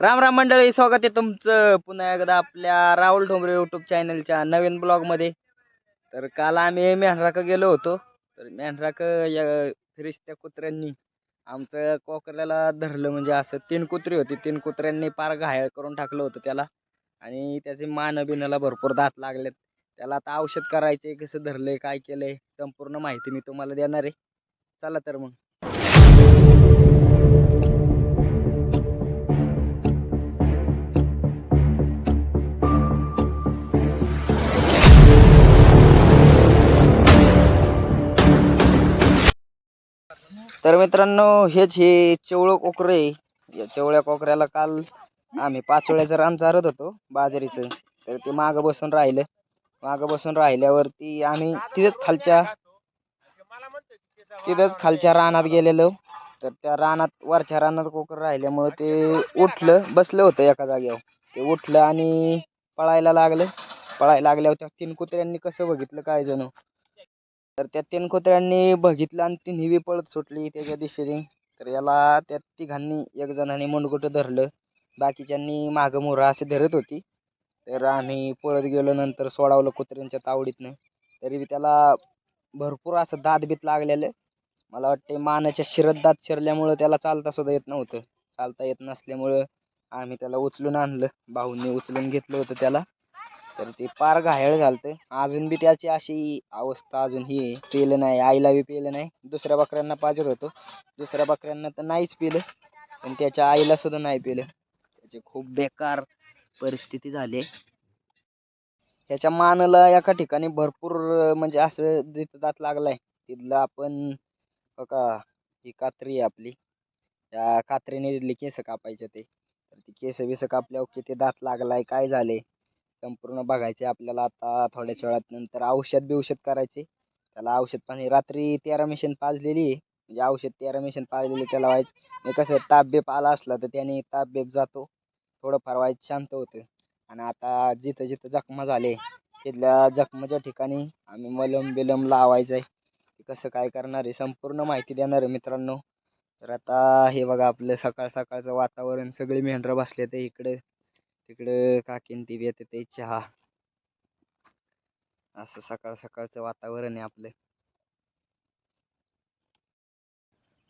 राम राम मंडळी स्वागत आहे तुमचं पुन्हा एकदा आपल्या राहुल डोंगरे युट्यूब चॅनलच्या नवीन ब्लॉगमध्ये तर काल आम्ही मेंढराक गेलो होतो. तर मेंढराक या फिरिस्त्या कुत्र्यांनी आमचं कोकऱ्याला धरलं. म्हणजे असं तीन कुत्री होती. तीन कुत्र्यांनी पार घायल करून टाकलं होतं त्याला. आणि त्याचे मान बिनाला भरपूर दात लागलेत. त्याला आता औषध करायचे कसं धरलंय काय केलंय संपूर्ण माहिती मी तुम्हाला देणार आहे. चला तर मग. तर मित्रांनो हेच हे चिवळं कोकरं आहे. या चेवळ्या कोकऱ्याला काल आम्ही पाचोळ्याचं रान चारत होतो बाजरीचं. तर ते मागं बसून राहिलं. मागं बसून राहिल्यावरती आम्ही तिथेच खालच्या तिथंच खालच्या रानात गेलेलो. तर त्या रानात वरच्या रानात कोकर राहिल्यामुळं ते उठलं बसलं होतं एका जागेवर. ते उठलं आणि पळायला लागलं. पळायला लागल्यावर त्या तीन कुत्र्यांनी कसं बघितलं काय जणू? तर त्या तीन कुत्र्यांनी बघितलं आणि ती निवी पळत सुटली त्याच्या दिशेने. तर याला त्या तिघांनी एक जणांनी मुंडकुटं धरलं. बाकीच्यांनी मागं मोहरं असे धरत होती. तर आम्ही पळत गेलो नंतर सोडावलं कुत्र्यांच्या तावडीतनं. तरी बी त्याला भरपूर असं दात बीत लागलेलं. मला वाटते मानाच्या शिरत दात शिरल्यामुळं त्याला चालता सुद्धा येत नव्हतं. चालता येत नसल्यामुळं आम्ही त्याला उचलून आणलं. भाऊंनी उचलून घेतलं होतं त्याला. तर ते पार घायल झालतं. अजून बी त्याची अशी अवस्था अजून ही पेलं नाही. आईला बी पेलं नाही. दुसऱ्या बकऱ्यांना पाजत होतो. दुसऱ्या बकऱ्यांना तर नाहीच पिलं. पण त्याच्या आईला सुद्धा नाही पिलं. त्याची खूप बेकार परिस्थिती झाली ह्याच्या मानाला एका ठिकाणी भरपूर म्हणजे असं जिथं दात लागलाय. तिथलं आपण बघा का ही कात्री आहे आपली. त्या कात्रीने तिथले केस कापायचे ते. तर ती केस बिस कापल्यावर किती दात लागलाय काय झाले संपूर्ण बघायचे आपल्याला आता थोड्याच वेळात नंतर औषध बिवषध करायचे. त्याला औषध पाणी रात्री तेरा मिशन पाजलेली आहे. म्हणजे औषध तेरा मिशन पाजलेली त्याला व्हायचं. कसं ताप बेप आला असला तर त्याने ताप बेप जातो. थोडंफार व्हायचं शांत होतं. आणि आता जिथं जिथं जखमा झाले तिथल्या जखमाच्या ठिकाणी आम्ही मलम बिलम लावायचं आहे कसं काय करणार आहे संपूर्ण माहिती देणार आहे मित्रांनो. तर आता हे बघा आपलं सकाळ सकाळचं वातावरण सगळे मेंढरं बसले ते इकडं. तिकडं काकीन ती येते ते चहा. असं सकाळ सकाळचं वातावरण आहे आपलं.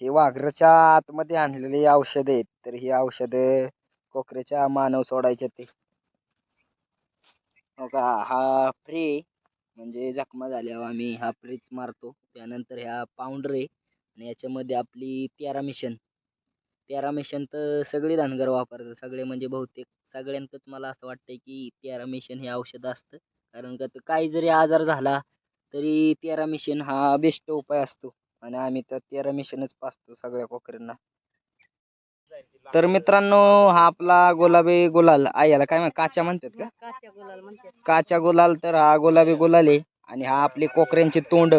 हे वाघराच्या आतमध्ये आणलेली औषध आहेत तर ही औषधं कोकरेच्या मानव सोडायचे ते. हो का? हा फ्री म्हणजे जखमा झाल्यावर आम्ही हा फ्रीच मारतो. त्यानंतर ह्या पाऊंडर आहे आणि याच्यामध्ये आपली तेरा मिशन. तेरा मिशन तर सगळी धनगर वापरतात. सगळे म्हणजे बहुतेक सगळ्यांकच मला असं वाटतंय की तेरा मिशन हे औषध असतं. कारण का ते काही जरी आजार झाला तरी तेरा मिशन हा बेस्ट उपाय असतो. आणि आम्ही तर तेरा मिशनच पाचतो सगळ्या कोकऱ्यांना तर मित्रांनो हा आपला गुलाबी गुलाल आयाला काय काच्या म्हणतात का? काच्या गुलाल म्हणतात. काच्या गुलाल तर हा गुलाबी गुलाल आहे. आणि हा आपली कोकऱ्यांची तोंड.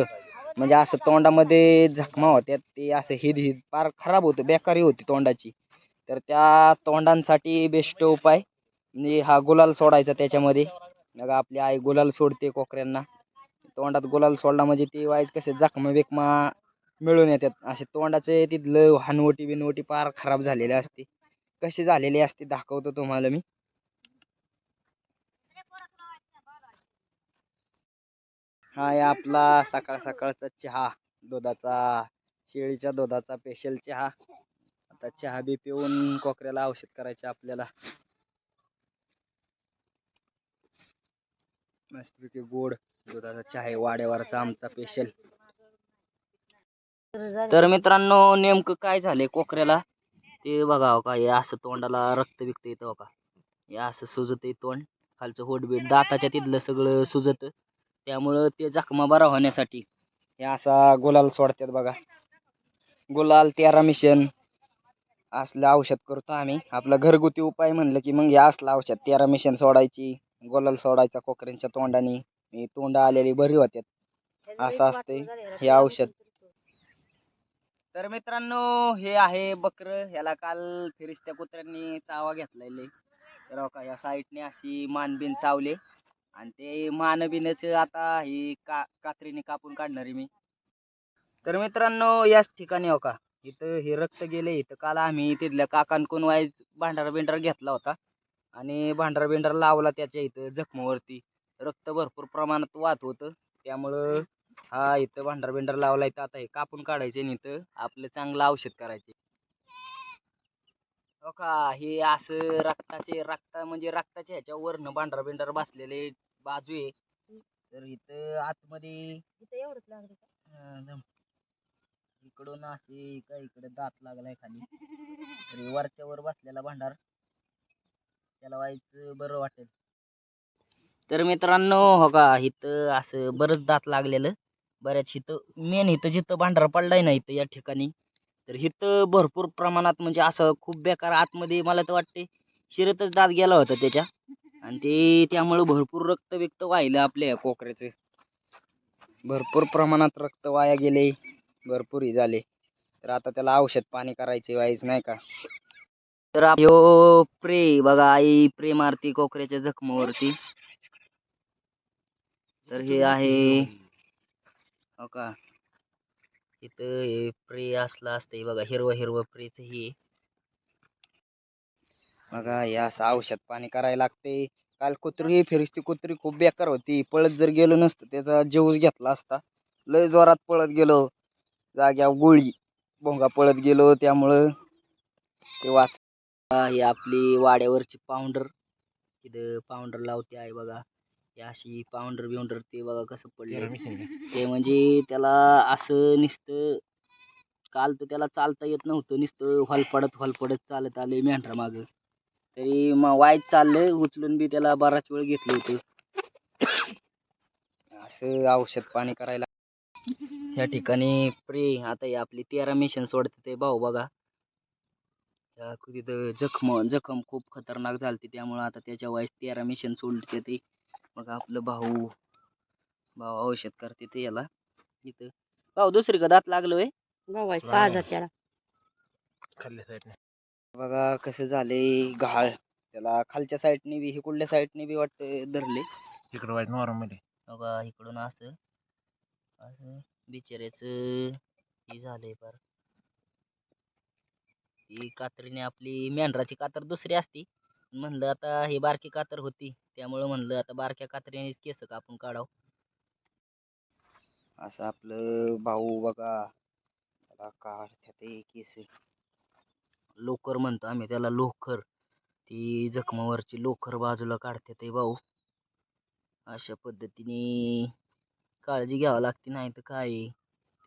म्हणजे असं तोंडामध्ये जखमा होत्या ते असं हिद हिद फार खराब होतं बेकारी होती तोंडाची. तर त्या तोंडांसाठी बेस्ट उपाय म्हणजे हा गुलाल सोडायचा त्याच्यामध्ये. मग आपली आई गुलाल सोडते कोकऱ्यांना. तोंडात गुलाल सोडला म्हणजे ते वाईज कसे जखमा बिकमा मिळून येतात. असे तोंडाचे तिथलं हानवटी बिनवटी फार खराब झालेले असते. कसे झालेले असते दाखवतो तुम्हाला मी. हा आहे आपला सकाळ सकाळचा चहा दुधाचा शेळीच्या दुधाचा स्पेशल चहा. आता चहा बी पिऊन कोकऱ्याला औषध करायचे आपल्याला. मस्तपैकी गोड दुधाचा चहा आहे वाड्यावरचा आमचा स्पेशल तर मित्रांनो नेमकं काय झालंय कोकऱ्याला? ते बघा हो का हे असं तोंडाला रक्त विकत येतं हो का. हे असं सुजत तोंड खालचं होटबीट दाताच्या तिथलं सगळं सुजत. त्यामुळं ते जखमा बरा होण्यासाठी. हे असा गुलाल सोडतात बघा. गुलाल तेरा मिशन असलं औषध करतो आम्ही. आपलं घरगुती उपाय म्हणलं की मग हे असलं औषध. तेरा मिशन सोडायची गुलाल सोडायचा कोकऱ्यांच्या तोंडाने. तोंड आलेली बरी होतात असं असते हे औषध. तर मित्रांनो हे आहे बकर. ह्याला काल फिरिस्त्या कुत्र्यांनी चावा घेतलेले तर का या साईडने अशी मानबीन चावले. आणि ते मानबिनच आता ही का कात्रीने कापून काढणार आहे मी. तर मित्रांनो याच ठिकाणी हो का इथं हे रक्त गेले इथं काल आम्ही तिथल्या काकांकडून वाईज भांडारा बिंडारा घेतला होता. आणि भांडारा बिंडारा लावला त्याच्या इथं जखमावरती. रक्त भरपूर प्रमाणात वाहत होतं. त्यामुळं हा इथं भांडारा बिंडार लावला इथं आता हे कापून काढायचे आणि इथं आपलं चांगलं औषध करायचे. हो का? हे असं रक्ताचे रक्त म्हणजे रक्ताच्या ह्याच्यावरनं भांडारा बिंडारा बसलेले बाजू आहे. तर इथं आतमध्ये इथं एवढंच लागलं का? अं, जम- इकडून असे काय इकडे दात लागलाय खाली. तरी वरच्या वर बसलेला भांडार. त्याला व्हायचं बरं वाटेल. तर मित्रांनो हो का इथं असं बरंच दात लागलेलं. बऱ्याच इथं मेन इथं जिथं भांडार पडलाय ना इथं या ठिकाणी. तर इथं भरपूर प्रमाणात म्हणजे असं खूप बेकार आतमध्ये मला तर वाटते शिरतच दात गेला होता त्याच्या. आणि ते त्यामुळं भरपूर रक्त व्यक्त वाहिलं आपल्या या कोकऱ्याचं भरपूर प्रमाणात रक्त वाया गेले भरपूर हे झाले. तर आता त्याला औषध पाणी करायचे व्हायच नाही का? तर यो प्रे बघा आई प्रे मारती कोकऱ्याच्या जखमावरती. तर हे आहे हो का? इथं हे प्रे असलं असतं हे बघा हिरवं हिरवं प्रेच हे. बघा हे असं औषध पाणी करायला लागते काल कुत्री फिरस्ती कुत्री खूप बेकार होती. पळत जर गेलो नसतं त्याचा जीवच घेतला असता. लय जोरात पळत गेलो. जाग्या गोळी भोंगा पळत गेलो. त्यामुळं ते वाच ही आपली वाड्यावरची पावडर. तिथं पावडर लावते आहे बघा. ही अशी पावडर बिवडर ते बघा कसं पडले ते म्हणजे त्याला असं नुसतं काल तर त्याला चालता येत नव्हतं. नुसतं हलपडत हलपडत चालत आले मेंढरा मागं. तरी मग वाईट चाललंय. उचलून बी त्याला बराच वेळ घेतलं होतं. असं औषध पाणी करायला. या ठिकाणी प्रे आता ही आपली तेरा मिशन सोडते ते भाऊ बघा. तिथं जखम जखम खूप खतरनाक झालती. त्यामुळं आता त्याच्या वयस तेरा मिशन सोडते ते. मग आपलं भाऊ भाऊ औषध करते ते याला. इथं. भाऊ दुसरी का दात लागलं त्याला. खाल्ल्या साईडने. बघा कसं झाले घाळ. त्याला खालच्या साईडने बी हिकुडल्या साईडने बी वाटतं धरले. इकडं वाईट नॉर्मली बघा इकडून असं असं बिचाऱ्याचं हे झालंय फार ही कात्रीने आपली मेंढराची कातर दुसरी असती. म्हणलं आता ही बारकी कातर होती त्यामुळं म्हणलं आता बारक्या कात्रीने केस कापून काढाव. असं आपलं भाऊ बघा त्याला काढ ते केस. लोकर म्हणतो आम्ही त्याला लोकर. ती जखमावरची लोकर बाजूला काढते ते भाऊ. अशा पद्धतीने काळजी घ्यावी लागते नाही तर काय?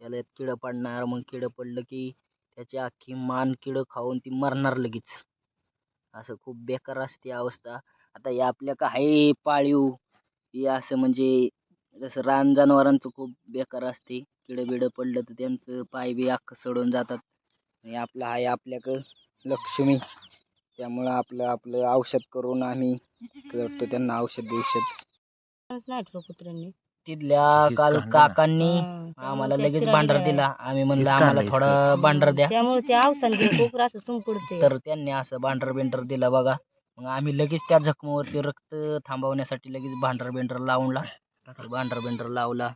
त्याला किडं पडणार मग किडं पडलं की त्याची अख्खी मान किडं खाऊन ती मरणार लगेच. असं खूप बेकार असते अवस्था. आता हे आपल्या आहे पाळीव हे असं म्हणजे जसं रान जनावरांचं खूप बेकार असते. किडं बिडं पडलं तर त्यांचं पाय बी अख्खं सडून जातात. आणि आपलं आहे आपल्याकडं लक्ष्मी. त्यामुळं आपलं आपलं औषध करून आम्ही करतो त्यांना औषध बिषध नाही कुत्र्यांनी. तिथल्या काल. काकांनी हा, आम्हाला लगेच भांडार दिला. आम्ही म्हणलं आम्हाला थोडा भांडार द्या. त्यामुळे ते असं सुंकुडते तर त्यांनी असं भांडार बिंडर दिला बघा. मग आम्ही लगेच त्या जखमावरती रक्त थांबवण्यासाठी लगेच भांडार बिंडर लावला. भांडार बिंडर लावला.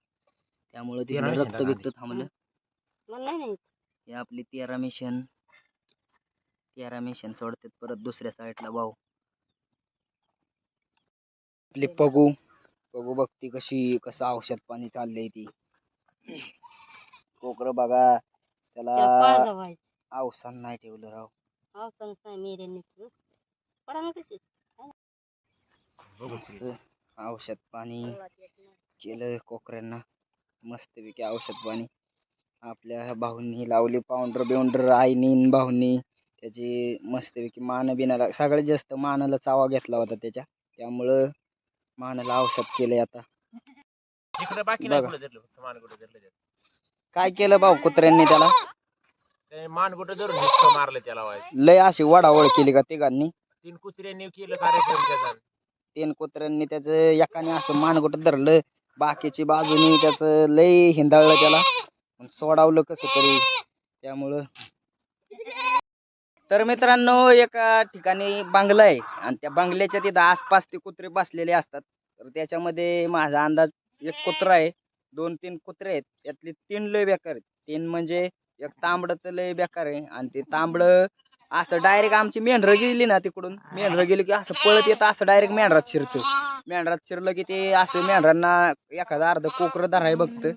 त्यामुळे मिशन रक्त बिक्त थांबलं. हे आपली तेरा मिशन. तेरा मिशन सोडतात परत दुसऱ्या साईडला भाऊ. आपली पगू. पगू बघती कशी कसं औषध पाणी चाललंय ती. कोकर बघा त्याला अवसान नाही ठेवलं राव. औषध नाही मेऱ्यांनी पडा ना कशी. असं औषध पाणी केलं कोकऱ्यांना मस्तपैकी औषध पाणी. आपल्या भाऊंनी लावली पावडर बिवडर आईनी न भाऊंनी. त्याची मस्तपैकी मान बिनाला सगळ्यात जास्त मानाला चावा घेतला होता त्याच्या. त्यामुळं मानाला औषध केलंय आता. इकडे बाकी नाही बघा. कुठे धरलं फक्त मान कुठे धरलं त्यात. काय केलं भाऊ कुत्र्यांनी त्याला? त्याने मान कुठे धरून मारलं त्याला लय अशी वडावड केली का तिघांनी? तीन कुत्र्यांनी केलं कार्यक्रम त्याचा. तीन कुत्र्यांनी त्याचं एकाने असं मानगुट धरलं बाकीची बाजूनी त्याचं लय हिंदाळलं त्याला. पण सोडावलं कसं तरी त्यामुळं. तर मित्रांनो एका ठिकाणी बांगला आहे आणि त्या बांगल्याच्या तिथं आसपास ते कुत्रे बसलेले असतात. तर त्याच्यामध्ये माझा अंदाज एक कुत्रा आहे दोन तीन कुत्रे आहेत. त्यातले तीन लय बेकार आहेत. तीन म्हणजे एक तांबडं तर लय बेकार आहे आणि ते तांबडं असं डायरेक्ट आमची मेंढरं गेली ना तिकडून. मेंढरं गेली की असं पळत येतं असं डायरेक्ट मेंढरात शिरतं. मेंढरात शिरलं की ते असं मेंढरांना एखादं अर्ध कोकरं धराय बघतं.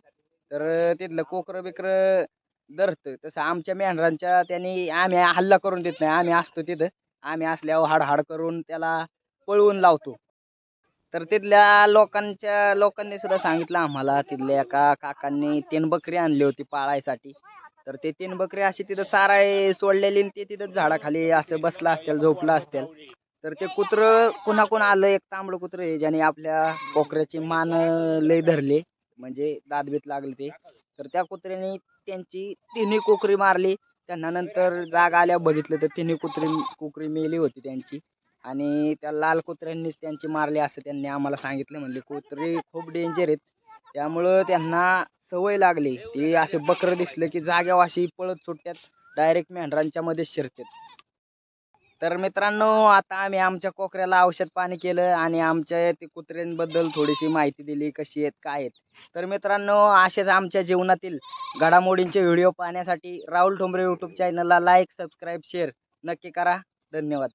तर तिथलं कोकरं बिकरं धरतं. तसं आमच्या मेंढरांच्या त्यांनी आम्ही हल्ला करून देत नाही. आम्ही असतो तिथं. आम्ही असल्यावर हाडहाड करून त्याला पळवून लावतो. तर तिथल्या लोकांच्या लोकांनी सुद्धा सांगितलं आम्हाला तिथल्या एका काकांनी तीन बकरी आणली होती पाळायसाठी. तर ते तीन बकरी अशी तिथं चाराय सोडलेली आणि ते तिथं झाडाखाली असं बसलं असतील झोपलं असतील. तर ते कुत्रं कुणा आलं एक तांबडं कुत्रं आहे ज्याने आपल्या कोकऱ्याची मान लय धरले. म्हणजे दादबीत लागले ते. तर त्या कुत्र्याने त्यांची तिन्ही कोकरी मारली. त्यांना नंतर जाग आल्या बघितलं तर तिन्ही कुत्री कुकरी मेली होती त्यांची. आणि त्या लाल कुत्र्यांनीच त्यांची मारली असं त्यांनी आम्हाला सांगितलं. म्हणले कुत्री खूप डेंजर आहेत. त्यामुळं त्यांना सवय लागली. ते असे बकरं दिसलं की जाग्यावाशी पळत सुटतात. डायरेक्ट मेंढरांच्यामध्ये शिरतात. तर मित्रांनो आता आम्ही आमच्या कोकऱ्याला औषध पाणी केलं आणि आमच्या ते कुत्र्यांबद्दल थोडीशी माहिती दिली कशी आहेत काय आहेत. तर मित्रांनो असेच आमच्या जीवनातील घडामोडींचे व्हिडिओ पाहण्यासाठी राहुल ठोंबरे यूट्यूब चॅनलला लाईक सबस्क्राईब शेअर नक्की करा. धन्यवाद.